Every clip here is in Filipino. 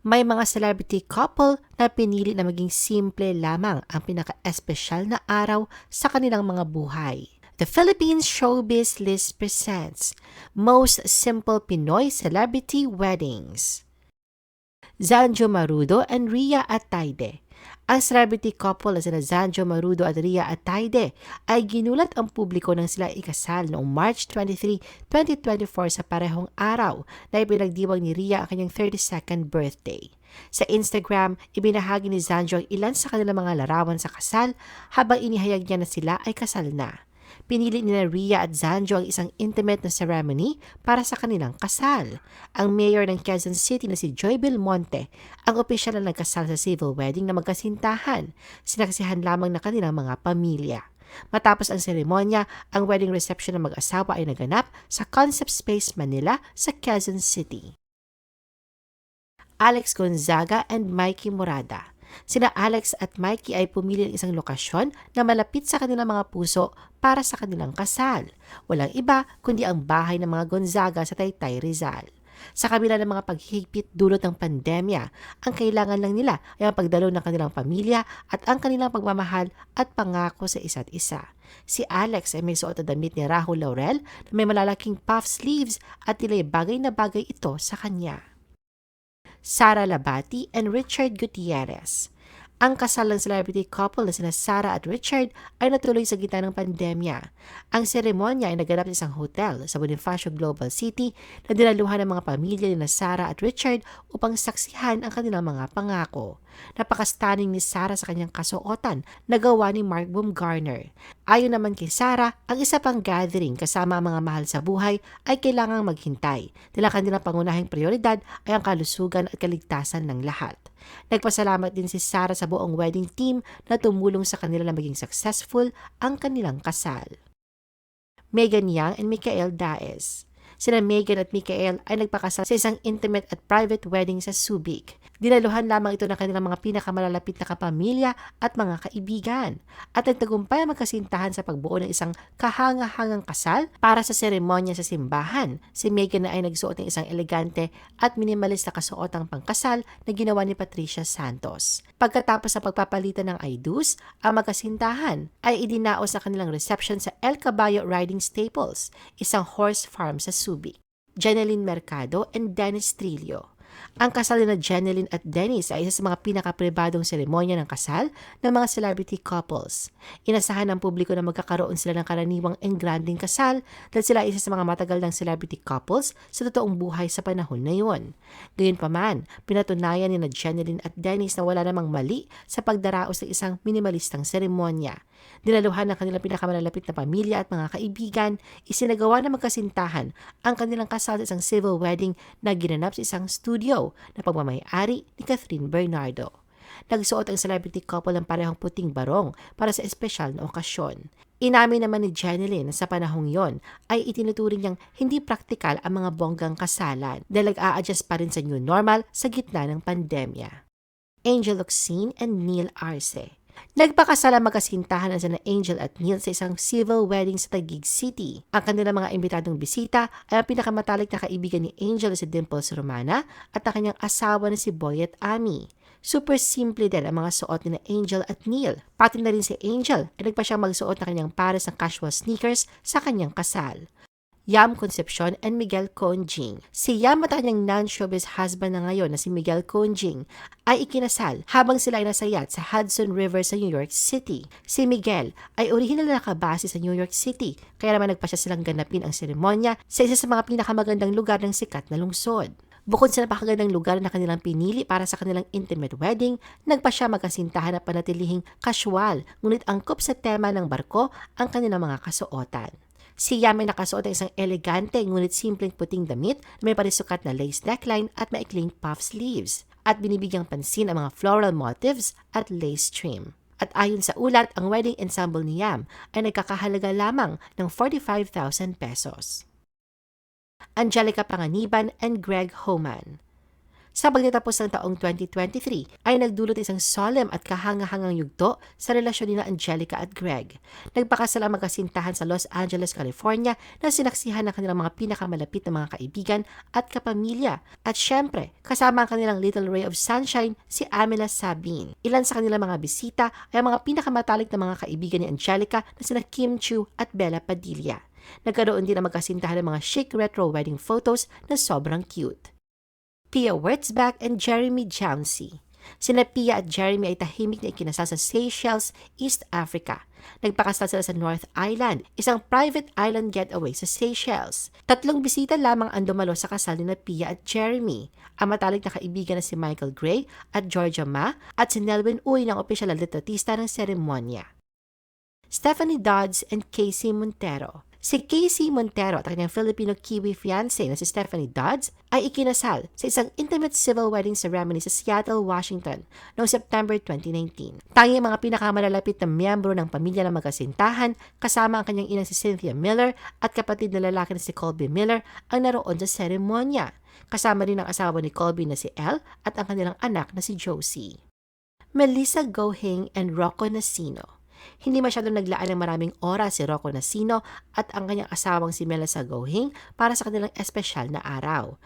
May mga celebrity couple na pinili na maging simple lamang ang pinaka-espesyal na araw sa kanilang mga buhay. The Philippines Showbiz List presents Most Simple Pinoy Celebrity Weddings. Zanjo Marudo and Ria Atayde. Ang celebrity couple na sina Zanjo Marudo at Ria Atayde ay ginulat ang publiko nang sila ikasal noong March 23, 2024 sa parehong araw na ipinagdiwang ni Ria ang kanyang 32nd birthday. Sa Instagram, ibinahagi ni Zanjo ang ilan sa kanilang mga larawan sa kasal habang inihayag niya na sila ay kasal na. Pinili ni Ria at Zanjo ang isang intimate na ceremony para sa kanilang kasal. Ang mayor ng Quezon City na si Joy Belmonte ang opisyal na nagkasal sa civil wedding na magkasintahan. Sinaksihan lamang na kanilang mga pamilya. Matapos ang seremonya, ang wedding reception ng mag-asawa ay naganap sa Concept Space Manila sa Quezon City. Alex Gonzaga and Mikey Morada. Sina Alex at Mikey ay pumili ng isang lokasyon na malapit sa kanilang mga puso para sa kanilang kasal. Walang iba kundi ang bahay ng mga Gonzaga sa Taytay Rizal. Sa kabila ng mga paghihigpit dulot ng pandemya, ang kailangan lang nila ay ang pagdalo ng kanilang pamilya at ang kanilang pagmamahal at pangako sa isa't isa. Si Alex ay may suot na damit ni Rahul Laurel na may malalaking puff sleeves at tila'y bagay na bagay ito sa kanya. Sara Labati and Richard Gutierrez. Ang kasal ng celebrity couple na sina Sara at Richard ay natuloy sa gitna ng pandemya. Ang seremonya ay naganap sa isang hotel sa Bonifacio Global City na dinaluhan ng mga pamilya ni na Sara at Richard upang saksihan ang kanilang mga pangako. Napaka-stunning ni Sara sa kanyang kasuotan na gawa ni Mark Baumgartner. Ayon naman kay Sara, ang isa pang gathering kasama ang mga mahal sa buhay ay kailangang maghintay. Dahil ang kanilang pangunahing prioridad ay ang kalusugan at kaligtasan ng lahat. Nagpasalamat din si Sara sa buong wedding team na tumulong sa kanila na maging successful ang kanilang kasal. Megan Young and Michael Daes Sina Megan at Michael ay nagpakasal sa isang intimate at private wedding sa Subic. Dinaluhan lamang ito ng kanilang mga pinakamalalapit na kapamilya at mga kaibigan. At nagtagumpay ang magkasintahan sa pagbuo ng isang kahanga-hangang kasal para sa seremonya sa simbahan. Si Megan na ay nagsuot ng isang elegante at minimalist na kasuotang pangkasal na ginawa ni Patricia Santos. Pagkatapos sa pagpapalitan ng aydus, ang magkasintahan ay idinaos sa kanilang reception sa El Caballo Riding Staples, isang horse farm sa Subic. Janeline Mercado and Dennis Trillo. Ang kasal na Jeneline at Dennis ay isa sa mga pinakapribadong seremonya ng kasal ng mga celebrity couples. Inasahan ng publiko na magkakaroon sila ng karaniwang engranding kasal dahil sila ay isa sa mga matagal ng celebrity couples sa totoong buhay sa panahon na yun. Gayunpaman, pinatunayan ni na Jeneline at Dennis na wala namang mali sa pagdaraos ng isang minimalistang seremonya. Dinaluhan ng kanilang pinakamalalapit na pamilya at mga kaibigan, isinagawa na magkasintahan ang kanilang kasal sa isang civil wedding na ginanap sa isang studio na pagmamayari ni Catherine Bernardo. Nagsuot ang celebrity couple ng parehong puting barong para sa espesyal na okasyon. Inamin naman ni Jeneline na sa panahong yon ay itinuturing niyang hindi praktikal ang mga bonggang kasalan dahil nag-a-adjust pa rin sa new normal sa gitna ng pandemya. Angel Oxine and Neil Arce Nagpakasala magkasintahan na sina Angel at Neil sa isang civil wedding sa Taguig City. Ang kanilang mga imbitadong bisita ay ang pinakamatalik na kaibigan ni Angel si Dimples Romana at ang kanyang asawa na si Boy at Ami. Super simple din ang mga suot ni Angel at Neil. Pati na rin si Angel ay nagpa siyang magsuot ng kanyang pares ng casual sneakers sa kanyang kasal. Yam Concepcion and Miguel Conjing. Si Yam at kanyang non-showbiz husband na ngayon na si Miguel Conjing ay ikinasal habang sila ay nasa yacht sa Hudson River sa New York City. Si Miguel ay original na nakabase sa New York City kaya naman nagpa siya silang ganapin ang seremonya sa isa sa mga pinakamagandang lugar ng sikat na lungsod. Bukod sa napakagandang lugar na kanilang pinili para sa kanilang intimate wedding, nagpa siya magkasintahan at panatilihing casual, ngunit angkop sa tema ng barko ang kanilang mga kasuotan. Si Yam ay nakasuot ng isang elegante ngunit simpleng puting damit na may parisukat na lace neckline at maikling puff sleeves at binibigyang pansin ang mga floral motifs at lace trim. At ayon sa ulat, ang wedding ensemble ni Yam ay nagkakahalaga lamang ng 45,000 pesos. Angelica Panganiban and Greg Homan Sa pagtatapos ng taong 2023 ay nagdulot ng isang solemn at kahangahangang yugto sa relasyon ni Angelica at Greg. Nagpakasal ang magkasintahan sa Los Angeles, California na sinaksihan ng kanilang mga pinakamalapit na mga kaibigan at kapamilya. At syempre, kasama ang kanilang little ray of sunshine, si Amela Sabine. Ilan sa kanilang mga bisita ay ang mga pinakamatalik na mga kaibigan ni Angelica na sina Kim Chu at Bella Padilla. Nagkaroon din ang magkasintahan ng mga chic retro wedding photos na sobrang cute. Pia Wurtzbach and Jeremy Jounsey. Sina Pia at Jeremy ay tahimik na ikinasal sa Seychelles, East Africa. Nagpakasal sila sa North Island, isang private island getaway sa Seychelles. Tatlong bisita lamang ang dumalo sa kasal ni na Pia at Jeremy. Ang matalik na kaibigan na si Michael Gray at Georgia Ma at si Nelwyn Uy ng opisyal na litratista ng seremonya. Stephanie Dodds and Casey Montero. Si Casey Montero at kanyang Filipino-Kiwi fiancé na si Stephanie Dodds ay ikinasal sa isang intimate civil wedding ceremony sa Seattle, Washington noong September 2019. Tanging mga pinakamalalapit na miyembro ng pamilya ng magkasintahan kasama ang kanyang inang si Cynthia Miller at kapatid na lalaki na si Colby Miller ang naroon sa seremonya. Kasama rin ang asawa ni Colby na si Elle at ang kanilang anak na si Josie. Melissa Gohing and Rocco Nasino. Hindi masyadong naglaan ng maraming oras si Rocco Nasino at ang kanyang asawang si Melissa Gohing para sa kanilang espesyal na araw.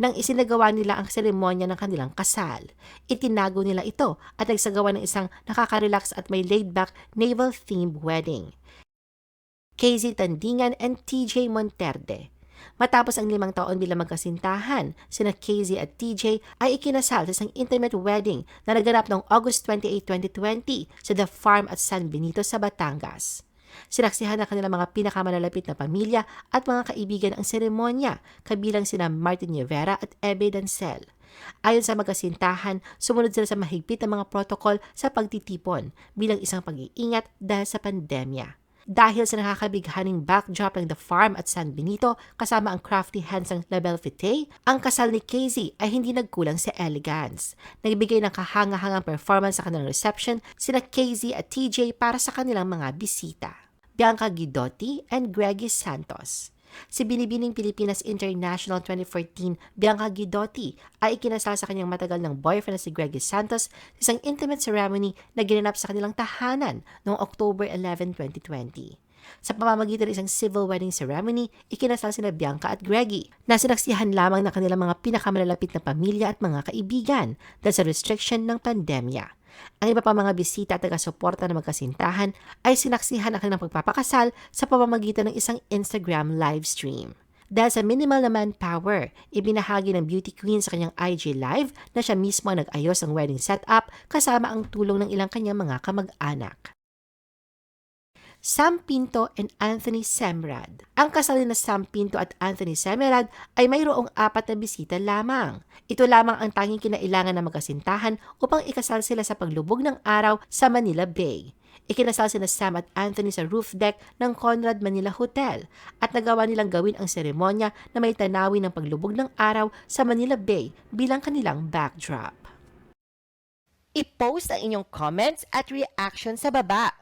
Nang isinagawa nila ang seremonya ng kanilang kasal, itinago nila ito at nagsagawa ng isang nakaka-relax at may laid-back naval-themed wedding. KZ Tandingan and TJ Monterde. Matapos ang limang taon bilang magkasintahan, sina KZ at TJ ay ikinasal sa isang intimate wedding na naganap noong August 28, 2020 sa The Farm at San Benito sa Batangas. Sinaksihan ng kanilang mga pinakamalalapit na pamilya at mga kaibigan ang seremonya, kabilang sina Martin Rivera at Ebe Dancel. Ayon sa magkasintahan, sumunod sila sa mahigpit na mga protocol sa pagtitipon bilang isang pag-iingat dahil sa pandemya. Dahil sa nakakabighaning backdrop ng The Farm at San Benito kasama ang crafty hands ng Label Vitae, ang kasal ni Casey ay hindi nagkulang sa elegance. Nagbigay ng kahangahangang performance sa kanilang reception sina Casey at TJ para sa kanilang mga bisita. Bianca Guidotti and Greggy Santos. Si Binibining Pilipinas International 2014, Bianca Guidotti, ay ikinasal sa kanyang matagal ng boyfriend na si Greggy Santos sa isang intimate ceremony na ginanap sa kanilang tahanan noong October 11, 2020. Sa pamamagitan ng isang civil wedding ceremony, ikinasal sina Bianca at Greggy na sinaksihan lamang ng kanilang mga pinakamalalapit na pamilya at mga kaibigan dahil sa restriction ng pandemya. Ang iba pa mga bisita at taga-suporta ng magkasintahan ay sinaksihan ang kanilang pagpapakasal sa pamamagitan ng isang Instagram live stream. Dahil sa minimal na manpower, ibinahagi ng beauty queen sa kanyang IG live na siya mismo ang nag-ayos ng wedding setup kasama ang tulong ng ilang kanyang mga kamag-anak. Sam Pinto and Anthony Semrad. Ang kasal na Sam Pinto at Anthony Semrad ay mayroong apat na bisita lamang. Ito lamang ang tanging kinailangan ng magkasintahan upang ikasal sila sa paglubog ng araw sa Manila Bay. Ikinasal sina Sam at Anthony sa roof deck ng Conrad Manila Hotel at nagawa nilang gawin ang seremonya na may tanawin ng paglubog ng araw sa Manila Bay bilang kanilang backdrop. I-post ang inyong comments at reaction sa baba.